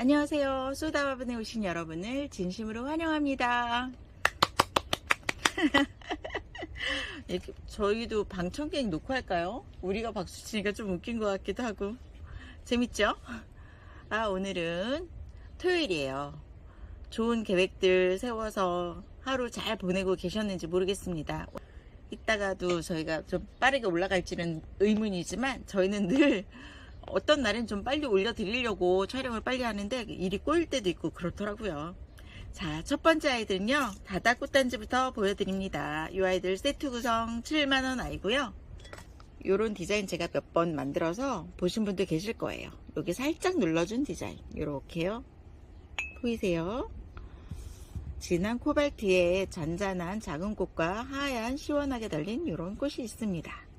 안녕하세요. 소다바분에 오신 여러분을 진심으로 환영합니다. 이렇게 저희도 방청객 놓고 할까요? 우리가 박수 치니까 좀 웃긴 것 같기도 하고. 재밌죠? 아, 오늘은 토요일이에요. 좋은 계획들 세워서 하루 잘 보내고 계셨는지 모르겠습니다. 이따가도 저희가 좀 빠르게 올라갈지는 의문이지만 저희는 늘 어떤 날은 좀 빨리 올려드리려고 촬영을 빨리 하는데 일이 꼬일 때도 있고 그렇더라고요. 자, 첫 번째 아이들은요, 다다 꽃단지부터 보여드립니다. 이 아이들 세트 구성 7만원 아이고요. 요런 디자인 제가 몇 번 만들어서 보신 분들 계실 거예요. 여기 살짝 눌러준 디자인. 요렇게요. 보이세요? 진한 코발트에 잔잔한 작은 꽃과 하얀 시원하게 달린 이런 꽃이 있습니다.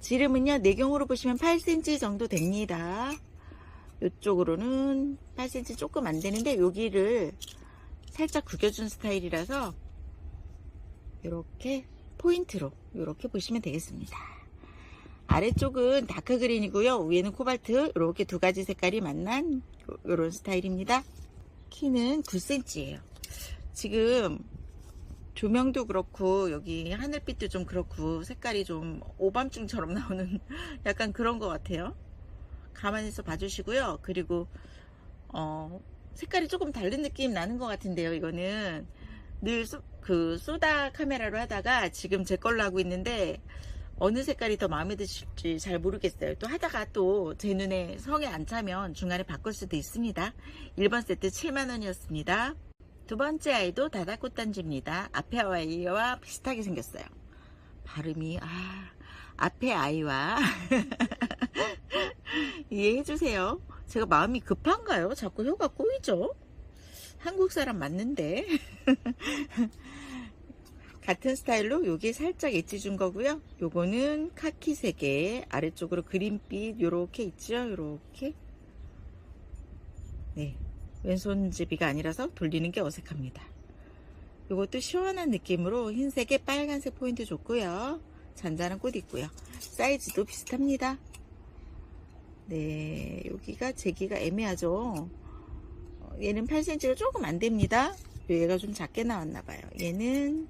지름은요, 내경으로 보시면 8cm 정도 됩니다. 이쪽으로는 8cm 조금 안 되는데 여기를 살짝 구겨준 스타일이라서 이렇게 포인트로 이렇게 보시면 되겠습니다. 아래쪽은 다크 그린이고요. 위에는 코발트 이렇게 두 가지 색깔이 만난 이런 스타일입니다. 키는 9cm예요. 지금 조명도 그렇고 여기 하늘빛도 좀 그렇고 색깔이 좀 오밤중처럼 나오는 약간 그런 것 같아요. 가만히서 봐주시고요. 그리고 어, 색깔이 조금 다른 느낌 나는 것 같은데요. 이거는 늘 그 소다 카메라로 하다가 지금 제 걸로 하고 있는데 어느 색깔이 더 마음에 드실지 잘 모르겠어요. 또 하다가 또 제 눈에 성에 안 차면 중간에 바꿀 수도 있습니다. 1번 세트 7만원이었습니다. 두 번째 아이도 다다꽃 단지입니다. 앞에 아이와 비슷하게 생겼어요. 발음이, 아, 앞에 아이와 이해해 주세요. 제가 마음이 급한가요? 자꾸 혀가 꼬이죠? 한국 사람 맞는데. 같은 스타일로 요게 살짝 엣지 준 거고요. 요거는 카키색에 아래쪽으로 그린빛 요렇게 있죠. 요렇게. 네. 왼손잡이가 아니라서 돌리는 게 어색합니다. 요것도 시원한 느낌으로 흰색에 빨간색 포인트 줬고요. 잔잔한 꽃 있고요. 사이즈도 비슷합니다. 네, 여기가 제기가 애매하죠. 어, 얘는 8cm가 조금 안 됩니다. 얘가 좀 작게 나왔나 봐요. 얘는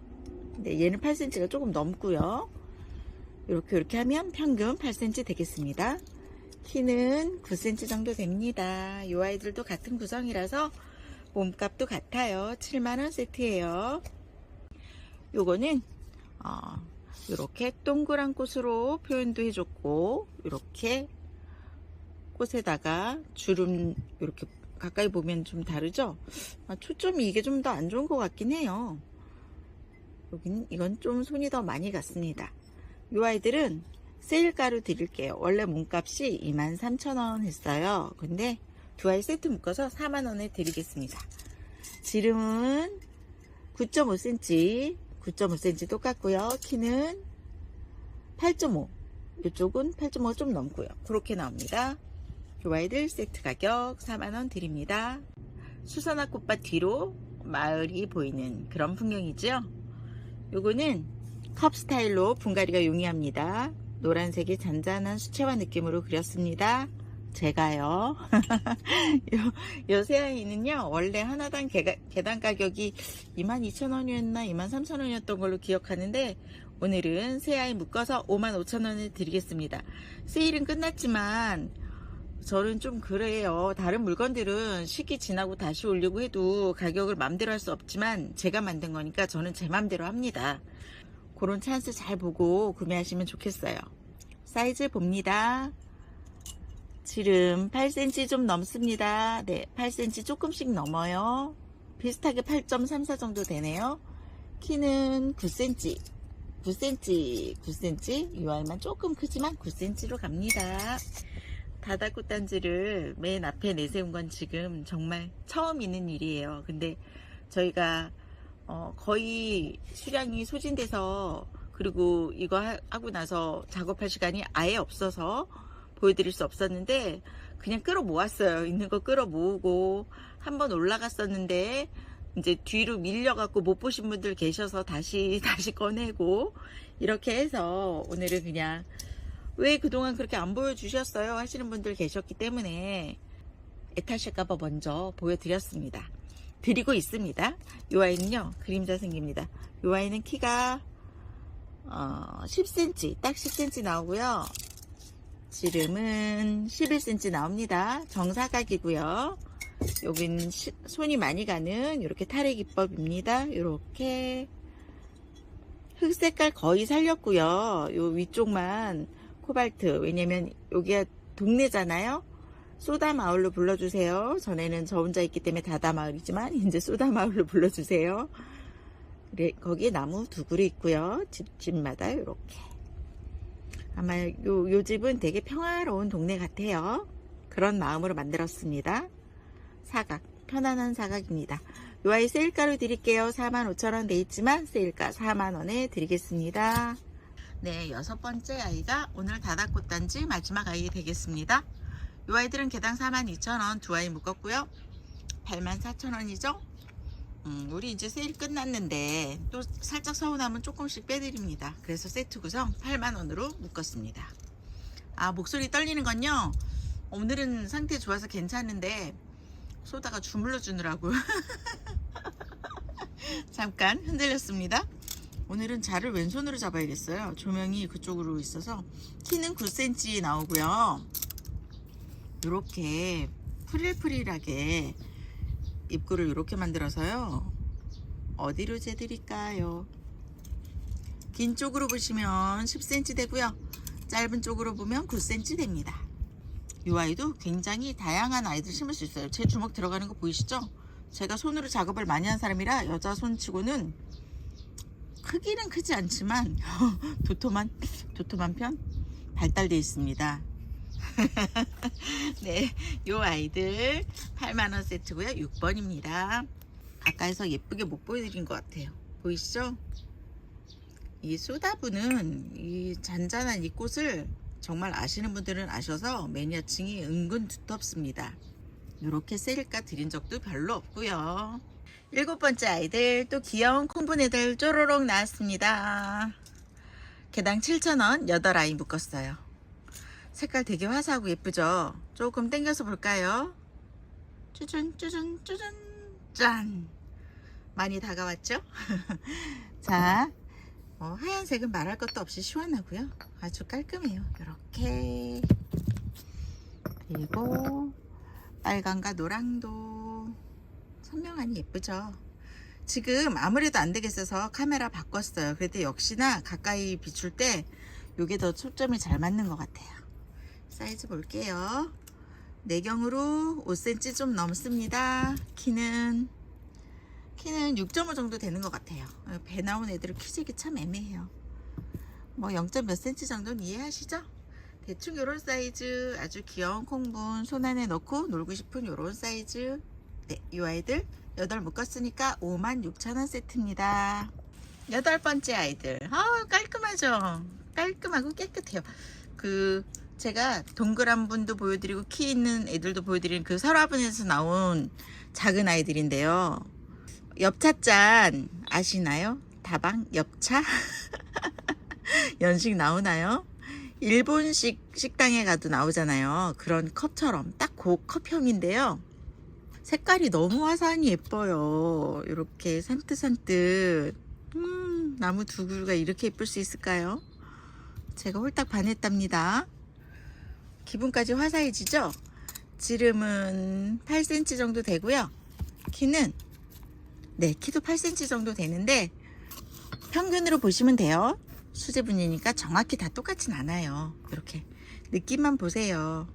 네, 얘는 8cm가 조금 넘고요. 이렇게 이렇게 하면 평균 8cm 되겠습니다. 키는 9cm 정도 됩니다. 이 아이들도 같은 구성이라서 몸값도 같아요. 7만원 세트예요. 요거는 어, 이렇게 동그란 꽃으로 표현도 해줬고 이렇게 꽃에다가 주름 이렇게 가까이 보면 좀 다르죠? 아, 초점이 이게 좀 더 안 좋은 것 같긴 해요. 여기는 이건 좀 손이 더 많이 갔습니다. 이 아이들은 세일가로 드릴게요. 원래 몸값이 23,000원 했어요. 근데 두 아이 세트 묶어서 4만원에 드리겠습니다. 지름은 9.5cm, 9.5cm 똑같고요. 키는 8.5. 이쪽은 8.5 좀 넘고요. 그렇게 나옵니다. 이 아이들 세트 가격 4만원 드립니다. 수선화 꽃밭 뒤로 마을이 보이는 그런 풍경이죠. 요거는 컵 스타일로 분갈이가 용이합니다. 노란색이 잔잔한 수채화 느낌으로 그렸습니다. 제가요. 요, 요 새아이는요, 원래 하나당 개가, 계단 가격이 22,000원이었나 23,000원이었던 걸로 기억하는데, 오늘은 새아이 묶어서 55,000원을 드리겠습니다. 세일은 끝났지만, 저는 좀 그래요. 다른 물건들은 시기 지나고 다시 올리고 해도 가격을 맘대로 할 수 없지만, 제가 만든 거니까 저는 제 맘대로 합니다. 그런 찬스 잘 보고 구매하시면 좋겠어요. 사이즈 봅니다. 지름 8cm 좀 넘습니다. 네, 8cm 조금씩 넘어요. 비슷하게 8.34 정도 되네요. 키는 9cm. 9cm, 9cm. 이 아이만 조금 크지만 9cm로 갑니다. 다다꽃 단지를 맨 앞에 내세운 건 지금 정말 처음 있는 일이에요. 근데 저희가 어, 거의 수량이 소진돼서 그리고 이거 하, 하고 나서 작업할 시간이 아예 없어서 보여드릴 수 없었는데 그냥 끌어 모았어요. 있는 거 끌어 모으고 한번 올라갔었는데 이제 뒤로 밀려갖고 못 보신 분들 계셔서 다시 다시 꺼내고 이렇게 해서 오늘은 그냥 왜 그동안 그렇게 안 보여주셨어요 하시는 분들 계셨기 때문에 애타실까봐 먼저 보여드렸습니다. 드리고 있습니다. 이 아이는요, 그림자 생깁니다. 이 아이는 키가 어, 10cm, 딱 10cm 나오고요. 지름은 11cm 나옵니다. 정사각이고요. 여기는 시- 손이 많이 가는 이렇게 타래 기법입니다. 이렇게 흑 색깔 거의 살렸고요. 요 위쪽만 코발트. 왜냐면 여기가 동네잖아요. 소다 마을로 불러주세요. 전에는 저 혼자 있기 때문에 다다 마을이지만 이제 소다 마을로 불러주세요. 거기에 나무 두 그루 있고요. 집집마다 이렇게. 아마 요, 요 집은 되게 평화로운 동네 같아요. 그런 마음으로 만들었습니다. 사각, 편안한 사각입니다. 요 아이 세일가로 드릴게요. 45,000원 돼 있지만 세일가 4만원에 드리겠습니다. 네, 여섯 번째 아이가 오늘 다다꽃단지 마지막 아이 되겠습니다. 요 아이들은 개당 42,000원 두 아이 묶었고요. 84,000원이죠? 음, 우리 이제 세일 끝났는데 또 살짝 서운하면 조금씩 빼드립니다. 그래서 세트 구성 8만원으로 묶었습니다. 아, 목소리 떨리는 건요. 오늘은 상태 좋아서 괜찮은데 소다가 주물러 주느라고 잠깐 흔들렸습니다. 오늘은 자를 왼손으로 잡아야겠어요. 조명이 그쪽으로 있어서 키는 9cm 나오고요. 이렇게 프릴프릴하게 입구를 이렇게 만들어서요. 어디로 재드릴까요? 긴 쪽으로 보시면 10cm 되고요. 짧은 쪽으로 보면 9cm 됩니다. 이 아이도 굉장히 다양한 아이들 심을 수 있어요. 제 주먹 들어가는 거 보이시죠? 제가 손으로 작업을 많이 한 사람이라 여자 손치고는 크기는 크지 않지만 도톰한 도톰한 편 발달돼 있습니다. 네, 요 아이들 8만원 세트고요. 6번입니다. 가까이서 예쁘게 못 보여드린 것 같아요. 보이시죠? 이 소다부는 이 잔잔한 이 꽃을 정말 아시는 분들은 아셔서 매니아층이 은근 두텁습니다. 이렇게 세일가 드린 적도 별로 없고요. 일곱 번째 아이들 또 귀여운 콩분애들 쪼로록 나왔습니다. 개당 7,000원 8아이 묶었어요. 색깔 되게 화사하고 예쁘죠? 조금 당겨서 볼까요? 쭈준 쭈준 쭈준. 짠! 많이 다가왔죠? 자 어, 하얀색은 말할 것도 없이 시원하고요. 아주 깔끔해요. 이렇게. 그리고 빨강과 노랑도 선명하니 예쁘죠? 지금 아무래도 안 되겠어서 카메라 바꿨어요. 그래도 역시나 가까이 비출 때 이게 더 초점이 잘 맞는 것 같아요 사이즈 볼게요. 내경으로 5cm 좀 넘습니다. 키는 키는 6.5 정도 되는 것 같아요. 배 나온 애들은 키 재기 참 애매해요. 뭐 0. 몇 cm 정도는 이해하시죠? 대충 요런 사이즈 아주 귀여운 콩분 손 안에 넣고 놀고 싶은 요런 사이즈. 네, 이 아이들 8 묶었으니까 56,000원 세트입니다. 여덟 번째 아이들. 아 깔끔하죠? 깔끔하고 깨끗해요. 그 제가 동그란 분도 보여드리고 키 있는 애들도 보여드리는 그 설화분에서 나온 작은 아이들인데요 엽차잔 아시나요? 다방 엽차 연식 나오나요? 일본식 식당에 가도 나오잖아요. 그런 컵처럼 딱 그 컵형인데요. 색깔이 너무 화사하니 예뻐요. 이렇게 산뜻산뜻. 음, 나무 두 그루가 이렇게 예쁠 수 있을까요? 제가 홀딱 반했답니다. 기분까지 화사해지죠? 지름은 8cm 정도 되고요. 키는 네, 키도 8cm 정도 되는데 평균으로 보시면 돼요. 수제분이니까 정확히 다 똑같진 않아요. 이렇게 느낌만 보세요.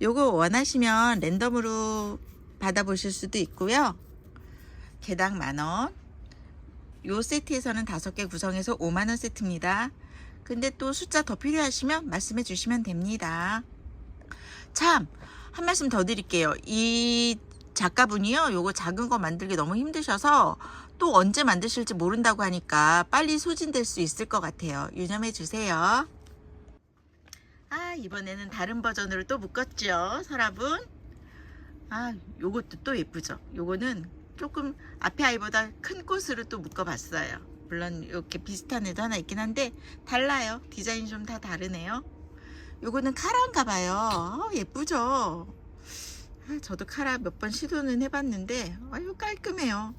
요거 원하시면 랜덤으로 받아보실 수도 있고요. 개당 만원. 요 세트에서는 다섯 개 구성해서 5만원 세트입니다. 근데 또 숫자 더 필요하시면 말씀해 주시면 됩니다. 참, 한 말씀 더 드릴게요. 이 작가분이요, 요거 작은 거 만들기 너무 힘드셔서 또 언제 만드실지 모른다고 하니까 빨리 소진될 수 있을 것 같아요. 유념해 주세요. 아, 이번에는 다른 버전으로 또 묶었죠, 서랍은. 아, 요것도 또 예쁘죠. 요거는 조금 앞에 아이보다 큰 꽃으로 또 묶어봤어요. 물론 이렇게 비슷한 애도 하나 있긴 한데 달라요. 디자인이 좀다 다르네요. 요거는 카라인가 봐요. 아, 예쁘죠? 아, 저도 카라 몇 번 시도는 해봤는데 아유 깔끔해요.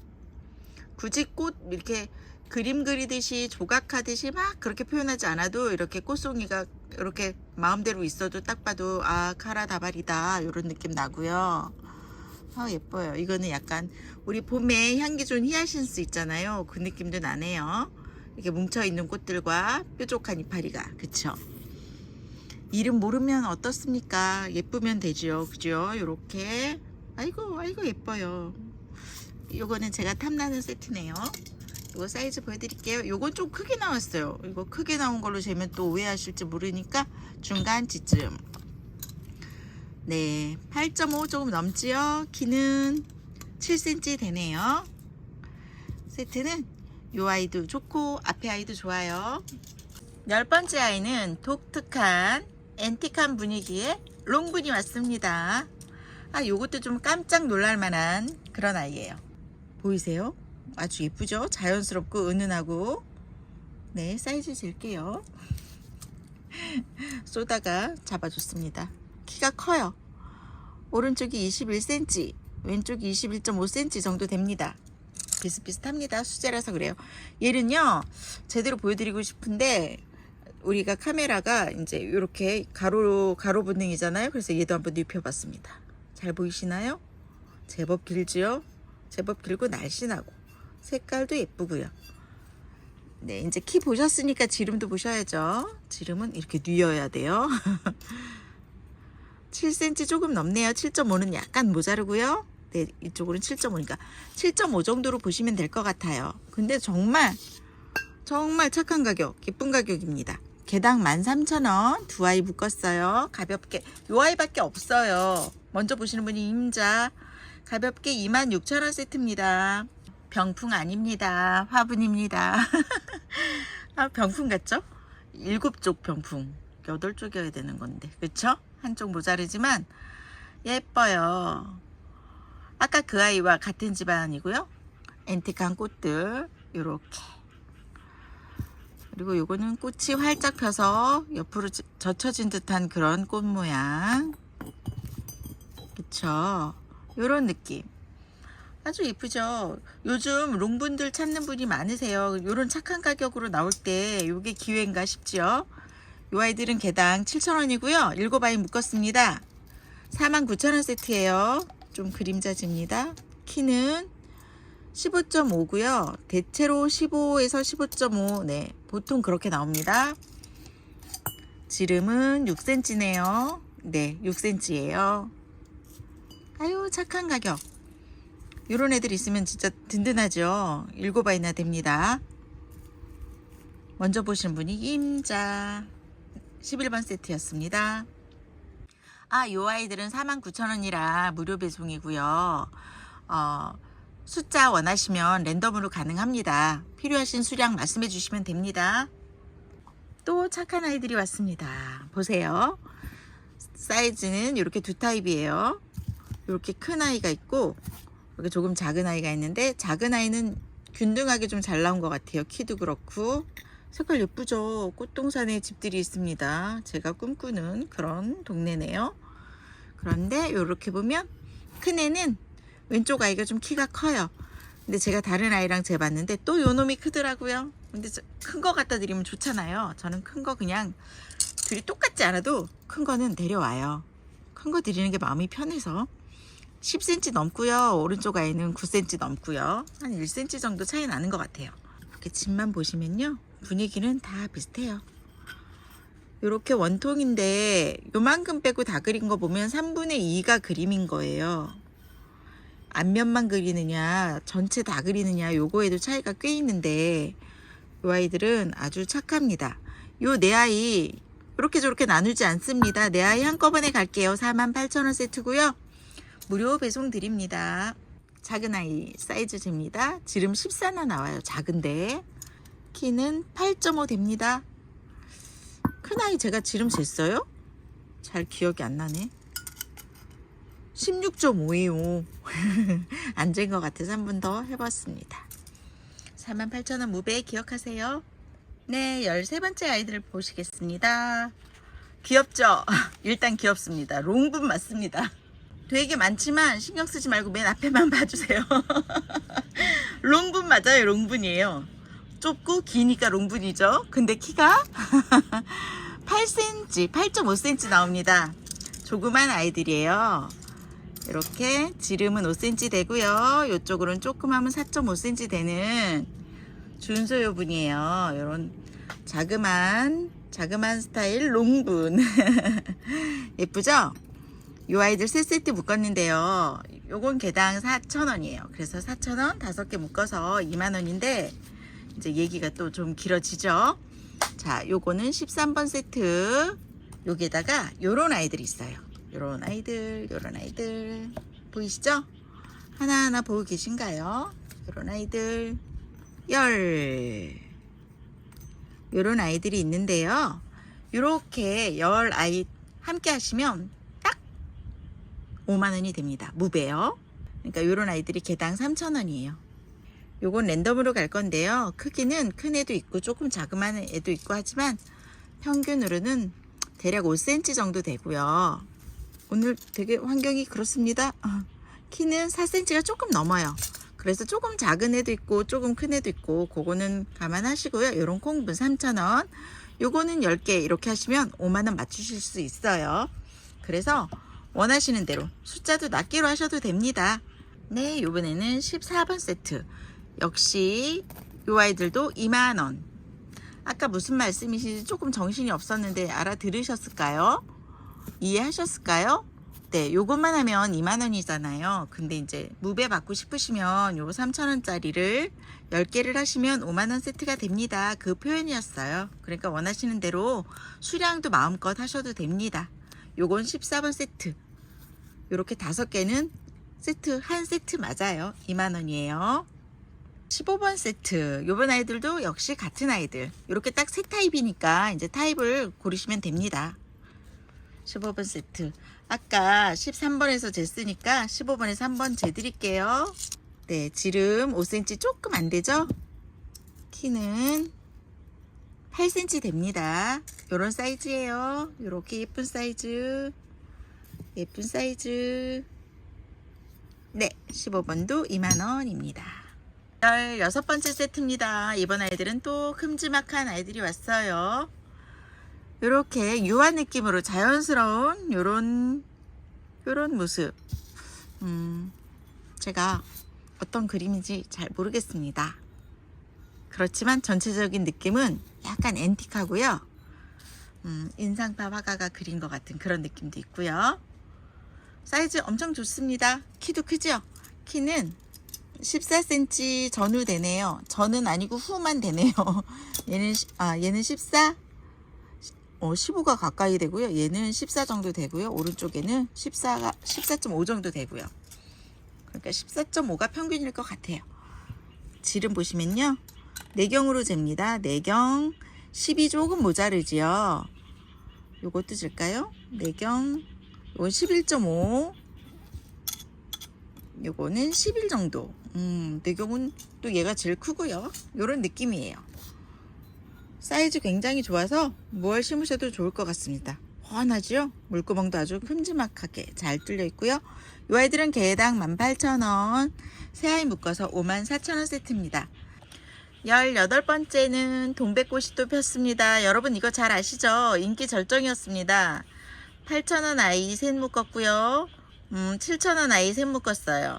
굳이 꽃 이렇게 그림 그리듯이 조각하듯이 막 그렇게 표현하지 않아도 이렇게 꽃송이가 이렇게 마음대로 있어도 딱 봐도 아 카라 다발이다 이런 느낌 나고요. 아 예뻐요. 이거는 약간 우리 봄에 향기 좋은 히아신스 있잖아요. 그 느낌도 나네요. 이렇게 뭉쳐 있는 꽃들과 뾰족한 이파리가 그쵸? 이름 모르면 어떻습니까? 예쁘면 되죠. 그죠? 요렇게. 아이고, 아이고, 예뻐요. 요거는 제가 탐나는 세트네요. 요거 사이즈 보여드릴게요. 요건 좀 크게 나왔어요. 이거 크게 나온 걸로 재면 또 오해하실지 모르니까 중간치쯤. 네. 8.5 조금 넘지요. 키는 7cm 되네요. 세트는 요 아이도 좋고 앞에 아이도 좋아요. 열 번째 아이는 독특한 앤틱한 분위기의 롱분이 왔습니다. 아, 요것도 좀 깜짝 놀랄 만한 그런 아이예요. 보이세요? 아주 예쁘죠? 자연스럽고 은은하고. 네, 사이즈 잴게요. 쏘다가 잡아줬습니다. 키가 커요. 오른쪽이 21cm, 왼쪽이 21.5cm 정도 됩니다. 비슷비슷합니다. 수제라서 그래요. 얘는요, 제대로 보여드리고 싶은데, 우리가 카메라가 이제 이렇게 가로 가로 분능이잖아요. 그래서 얘도 한번 눕혀봤습니다. 잘 보이시나요? 제법 길지요? 제법 길고 날씬하고 색깔도 예쁘고요. 네, 이제 키 보셨으니까 지름도 보셔야죠. 지름은 이렇게 뉘어야 돼요. 7cm 조금 넘네요. 7.5는 약간 모자르고요. 네, 이쪽으로는 7.5니까 7.5 정도로 보시면 될 것 같아요. 근데 정말 정말 착한 가격, 예쁜 가격입니다. 개당 13,000원 두 아이 묶었어요. 가볍게 요 아이밖에 없어요. 먼저 보시는 분이 임자 가볍게 26,000원 세트입니다. 병풍 아닙니다. 화분입니다. 아, 병풍 같죠? 일곱 쪽 병풍. 여덟 쪽이어야 되는 건데. 그쵸? 한쪽 모자르지만 예뻐요. 아까 그 아이와 같은 집안이고요. 앤틱한 꽃들 요렇게 그리고 요거는 꽃이 활짝 펴서 옆으로 지- 젖혀진 듯한 그런 꽃 모양. 그쵸? 요런 느낌. 아주 예쁘죠? 요즘 롱분들 찾는 분이 많으세요. 요런 착한 가격으로 나올 때 요게 기회인가 싶지요? 요 아이들은 개당 7,000원이고요. 7아이 묶었습니다. 49,000원 세트예요. 좀 그림자집니다. 키는 15.5고요. 대체로 15에서 15.5. 네. 보통 그렇게 나옵니다. 지름은 6cm네요. 네, 6cm예요. 아유, 착한 가격. 요런 애들 있으면 진짜 든든하죠. 7아이나 됩니다. 먼저 보신 분이 임자 11번 세트였습니다. 아, 요 아이들은 49,000원이라 무료 배송이고요. 어, 숫자 원하시면 랜덤으로 가능합니다. 필요하신 수량 말씀해 주시면 됩니다. 또 착한 아이들이 왔습니다. 보세요. 사이즈는 이렇게 두 타입이에요. 이렇게 큰 아이가 있고 이렇게 조금 작은 아이가 있는데 작은 아이는 균등하게 좀 잘 나온 것 같아요. 키도 그렇고 색깔 예쁘죠. 꽃동산에 집들이 있습니다. 제가 꿈꾸는 그런 동네네요. 그런데 이렇게 보면 큰 애는 왼쪽 아이가 좀 키가 커요. 근데 제가 다른 아이랑 재봤는데 또 요놈이 크더라고요. 근데 큰 거 갖다 드리면 좋잖아요. 저는 큰 거 그냥 둘이 똑같지 않아도 큰 거는 데려와요. 큰 거 드리는 게 마음이 편해서 10cm 넘고요. 오른쪽 아이는 9cm 넘고요. 한 1cm 정도 차이 나는 것 같아요. 이렇게 집만 보시면요. 분위기는 다 비슷해요. 이렇게 원통인데 요만큼 빼고 다 그린 거 보면 3분의 2가 그림인 거예요. 앞면만 그리느냐 전체 다 그리느냐 요거에도 차이가 꽤 있는데 요 아이들은 아주 착합니다. 요네 아이 이렇게 저렇게 나누지 않습니다. 네 아이 한꺼번에 갈게요. 48,000원 세트고요. 무료 배송 드립니다. 작은 아이 사이즈 집니다. 지름 14나 나와요. 작은데 키는 8.5 됩니다. 큰 아이 제가 지름 쟀어요? 잘 기억이 안 나네. 16.5예요. 안잰것 같아서 한 번 더 해봤습니다. 48,000원 무배 기억하세요. 네, 13번째 아이들을 보시겠습니다. 귀엽죠? 일단 귀엽습니다. 롱분 맞습니다. 되게 많지만 신경 쓰지 말고 맨 앞에만 봐주세요. 롱분 맞아요, 롱분이에요. 좁고 기니까 롱분이죠. 근데 키가 8cm, 8.5cm 나옵니다. 조그만 아이들이에요. 이렇게 지름은 5cm 되고요. 이쪽으로는 조그마면 4.5cm 되는 준소요분이에요. 이런 자그만 자그만 스타일 롱분 예쁘죠? 이 아이들 3세트 묶었는데요. 요건 개당 4,000원이에요. 그래서 4,000원 5개 묶어서 2만원인데 이제 얘기가 또 좀 길어지죠. 자, 요거는 13번 세트. 여기에다가 요런 아이들이 있어요. 요런 아이들, 요런 아이들. 보이시죠? 하나하나 보고 계신가요? 요런 아이들. 열. 요런 아이들이 있는데요. 요렇게 열 아이 함께 하시면 딱 5만원이 됩니다. 무배요. 그러니까 요런 아이들이 개당 3,000원이에요. 요건 랜덤으로 갈 건데요. 크기는 큰 애도 있고 조금 자그마한 애도 있고 하지만 평균으로는 대략 5cm 정도 되고요. 오늘 되게 환경이 그렇습니다. 아, 키는 4cm가 조금 넘어요. 그래서 조금 작은 애도 있고 조금 큰 애도 있고 그거는 감안하시고요. 요런 콩분 3,000원. 요거는 10개 이렇게 하시면 5만원 맞추실 수 있어요. 그래서 원하시는 대로 숫자도 낱개로 하셔도 됩니다. 네, 요번에는 14번 세트. 역시 요 아이들도 2만원. 아까 무슨 말씀이신지 조금 정신이 없었는데 알아들으셨을까요? 이해하셨을까요? 네, 요것만 하면 2만원이잖아요. 근데 이제 무배 받고 싶으시면 요 3천원짜리를 10개를 하시면 5만원 세트가 됩니다. 그 표현이었어요. 그러니까 원하시는 대로 수량도 마음껏 하셔도 됩니다. 요건 14번 세트. 요렇게 5개는 세트, 한 세트 맞아요. 2만원이에요. 15번 세트. 요번 아이들도 역시 같은 아이들. 이렇게 딱 세 타입이니까 이제 타입을 고르시면 됩니다. 15번 세트. 아까 13번에서 쟀으니까 15번에서 한번 재드릴게요. 네, 지름 5cm 조금 안 되죠? 키는 8cm 됩니다. 요런 사이즈예요. 요렇게 예쁜 사이즈. 예쁜 사이즈. 네, 15번도 2만원입니다. 16번째 세트입니다. 이번 아이들은 또 큼지막한 아이들이 왔어요. 이렇게 유한 느낌으로 자연스러운 요런 요런 모습. 음, 제가 어떤 그림인지 잘 모르겠습니다. 그렇지만 전체적인 느낌은 약간 앤틱하고요. 음, 인상파 화가가 그린 것 같은 그런 느낌도 있고요. 사이즈 엄청 좋습니다. 키도 크죠? 키는 14cm 전후 되네요. 전은 아니고 후만 되네요. 얘는 시- 아 얘는 14, 어 15가 가까이 되고요. 얘는 14 정도 되고요. 오른쪽에는 14가 14.5 정도 되고요. 그러니까 14.5가 평균일 것 같아요. 지름 보시면요. 내경으로 잽니다. 내경 10이 조금 모자르지요. 요것도 질까요? 내경 요건 11.5 요거는 10일 정도. 음, 내경은 또 얘가 제일 크고요. 요런 느낌이에요. 사이즈 굉장히 좋아서 무얼 심으셔도 좋을 것 같습니다. 훤하죠? 물구멍도 아주 큼지막하게 잘 뚫려 있고요. 이 아이들은 개당 18,000원, 새아이 묶어서 54,000원 세트입니다. 18번째는 동백꽃이 또 폈습니다. 여러분 이거 잘 아시죠? 인기 절정이었습니다. 8,000원 아이 셋 묶었고요. 음, 7,000원 아이 셋 묶었어요.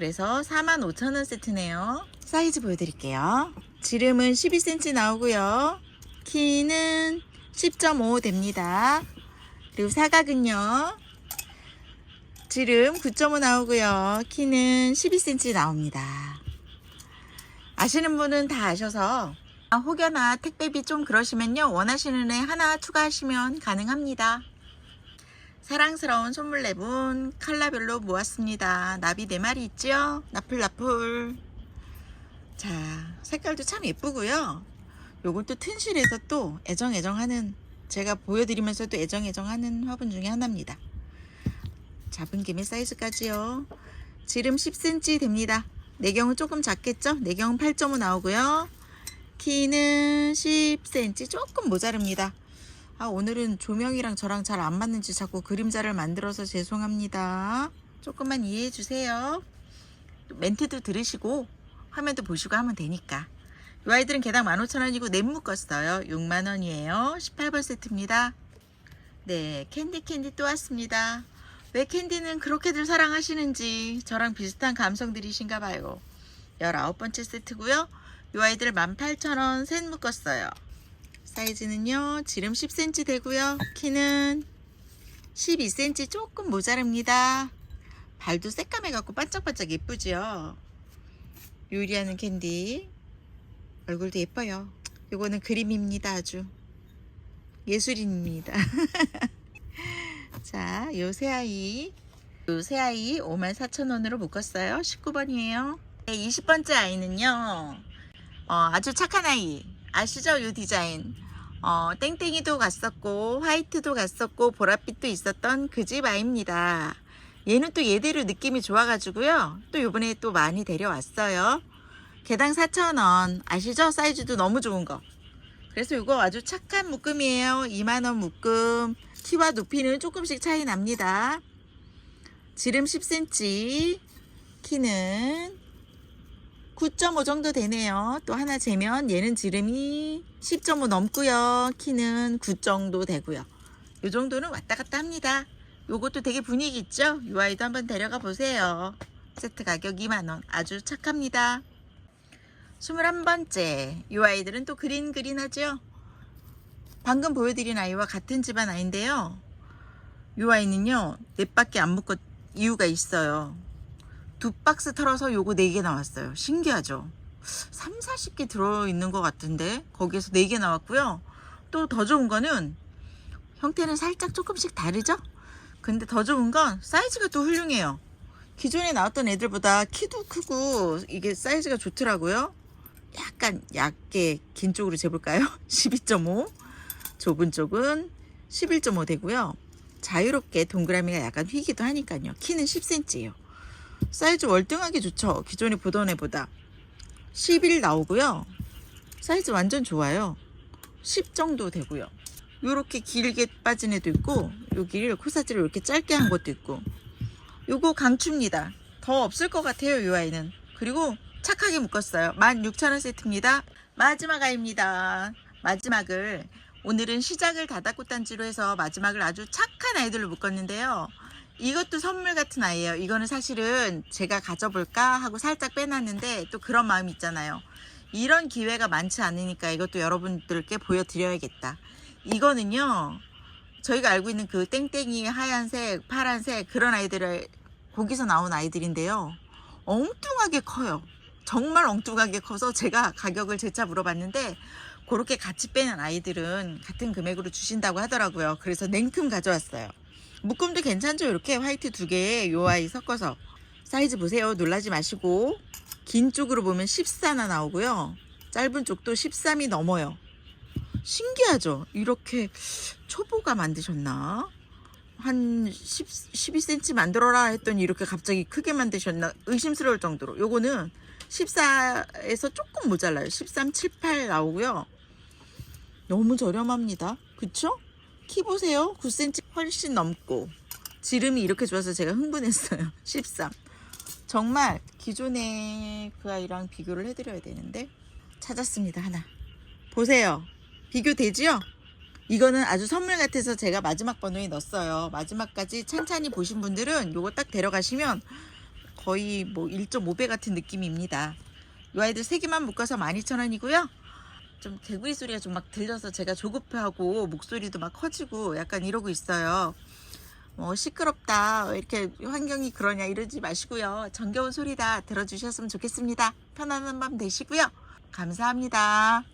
그래서 45,000원 세트네요. 사이즈 보여드릴게요. 지름은 12cm 나오고요. 키는 10.5 됩니다. 그리고 사각은요. 지름 9.5 나오고요. 키는 12cm 나옵니다. 아시는 분은 다 아셔서 아, 혹여나 택배비 좀 그러시면요. 원하시는 애 하나 추가하시면 가능합니다. 사랑스러운 선물레분 칼라별로 모았습니다. 나비 4마리 있죠? 나풀나풀. 자, 색깔도 참 예쁘고요. 요건 또 튼실해서 또 애정애정하는 제가 보여드리면서도 애정애정하는 화분 중에 하나입니다. 잡은 김에 사이즈까지요. 지름 10cm 됩니다. 내경은 조금 작겠죠? 내경은 8.5 나오고요. 키는 10cm 조금 모자릅니다. 아, 오늘은 조명이랑 저랑 잘 안 맞는지 자꾸 그림자를 만들어서 죄송합니다. 조금만 이해해 주세요. 멘트도 들으시고 화면도 보시고 하면 되니까. 이 아이들은 개당 15,000원이고 넷 묶었어요. 6만원이에요. 18번 세트입니다. 네, 캔디 캔디 또 왔습니다. 왜 캔디는 그렇게들 사랑하시는지 저랑 비슷한 감성들이신가 봐요. 19번째 세트고요. 이 아이들 18,000원 셋 묶었어요. 사이즈는요. 지름 10cm 되고요. 키는 12cm 조금 모자랍니다. 발도 새까매 갖고 반짝반짝 예쁘지요. 요리하는 캔디. 얼굴도 예뻐요. 요거는 그림입니다. 아주 예술인입니다. 자, 요 새아이. 요 새아이 54,000원으로 묶었어요. 19번이에요. 네, 20번째 아이는요. 어, 아주 착한 아이. 아시죠? 요 디자인. 어, 땡땡이도 갔었고, 화이트도 갔었고, 보랏빛도 있었던 그 집 아이입니다. 얘는 또 얘대로 느낌이 좋아가지고요. 또 요번에 또 많이 데려왔어요. 개당 4,000원. 아시죠? 사이즈도 너무 좋은 거. 그래서 이거 아주 착한 묶음이에요. 2만원 묶음. 키와 높이는 조금씩 차이 납니다. 지름 10cm. 키는 9.5 정도 되네요. 또 하나 재면 얘는 지름이 10.5 넘고요. 키는 9 정도 되고요. 이 정도는 왔다 갔다 합니다. 요것도 되게 분위기 있죠? 이 아이도 한번 데려가 보세요. 세트 가격 2만원. 아주 착합니다. 21번째. 이 아이들은 또 그린 그린 하죠? 방금 보여드린 아이와 같은 집안 아이인데요. 이 아이는요, 넷밖에 안 묶었 이유가 있어요. 두 박스 털어서 요거 4개 나왔어요. 신기하죠? 3, 40개 들어있는 것 같은데, 거기에서 4개 나왔고요. 또 더 좋은 거는, 형태는 살짝 조금씩 다르죠? 근데 더 좋은 건 사이즈가 또 훌륭해요. 기존에 나왔던 애들보다 키도 크고 이게 사이즈가 좋더라고요. 약간 얇게 긴 쪽으로 재볼까요? 12.5 좁은 쪽은 11.5 되고요. 자유롭게 동그라미가 약간 휘기도 하니까요. 키는 10cm예요. 사이즈 월등하게 좋죠. 기존에 보던 애보다 11 나오고요. 사이즈 완전 좋아요. 10 정도 되고요. 요렇게 길게 빠진 애도 있고 여기를 코사지를 이렇게 짧게 한 것도 있고 요거 강추입니다. 더 없을 것 같아요, 요 아이는. 그리고 착하게 묶었어요. 16,000원 세트입니다. 마지막 아이입니다. 마지막을 오늘은 시작을 다다꽃단지로 해서 마지막을 아주 착한 아이들로 묶었는데요. 이것도 선물 같은 아이예요. 이거는 사실은 제가 가져볼까 하고 살짝 빼놨는데 또 그런 마음이 있잖아요. 이런 기회가 많지 않으니까 이것도 여러분들께 보여드려야겠다. 이거는요. 저희가 알고 있는 그 땡땡이 하얀색, 파란색 그런 아이들을 거기서 나온 아이들인데요. 엉뚱하게 커요. 정말 엉뚱하게 커서 제가 가격을 재차 물어봤는데 그렇게 같이 빼는 아이들은 같은 금액으로 주신다고 하더라고요. 그래서 냉큼 가져왔어요. 묶음도 괜찮죠? 이렇게 화이트 두 개에 요 아이 섞어서 사이즈 보세요. 놀라지 마시고 긴 쪽으로 보면 14나 나오고요. 짧은 쪽도 13이 넘어요. 신기하죠? 이렇게 초보가 만드셨나? 한 10, 12cm 만들어라 했더니 이렇게 갑자기 크게 만드셨나? 의심스러울 정도로. 요거는 14에서 조금 모자라요. 13, 7, 8 나오고요. 너무 저렴합니다. 그쵸? 키 보세요. 9cm 훨씬 넘고. 지름이 이렇게 좋아서 제가 흥분했어요. 13. 정말 기존의 그 아이랑 비교를 해드려야 되는데 찾았습니다. 하나. 보세요. 비교되지요? 이거는 아주 선물 같아서 제가 마지막 번호에 넣었어요. 마지막까지 찬찬히 보신 분들은 요거 딱 데려가시면 거의 뭐 1.5배 같은 느낌입니다. 이 아이들 3개만 묶어서 12,000원이고요. 좀 개구리 소리가 좀 막 들려서 제가 조급해하고 목소리도 막 커지고 약간 이러고 있어요. 뭐 시끄럽다 왜 이렇게 환경이 그러냐 이러지 마시고요. 정겨운 소리다 들어주셨으면 좋겠습니다. 편안한 밤 되시고요. 감사합니다.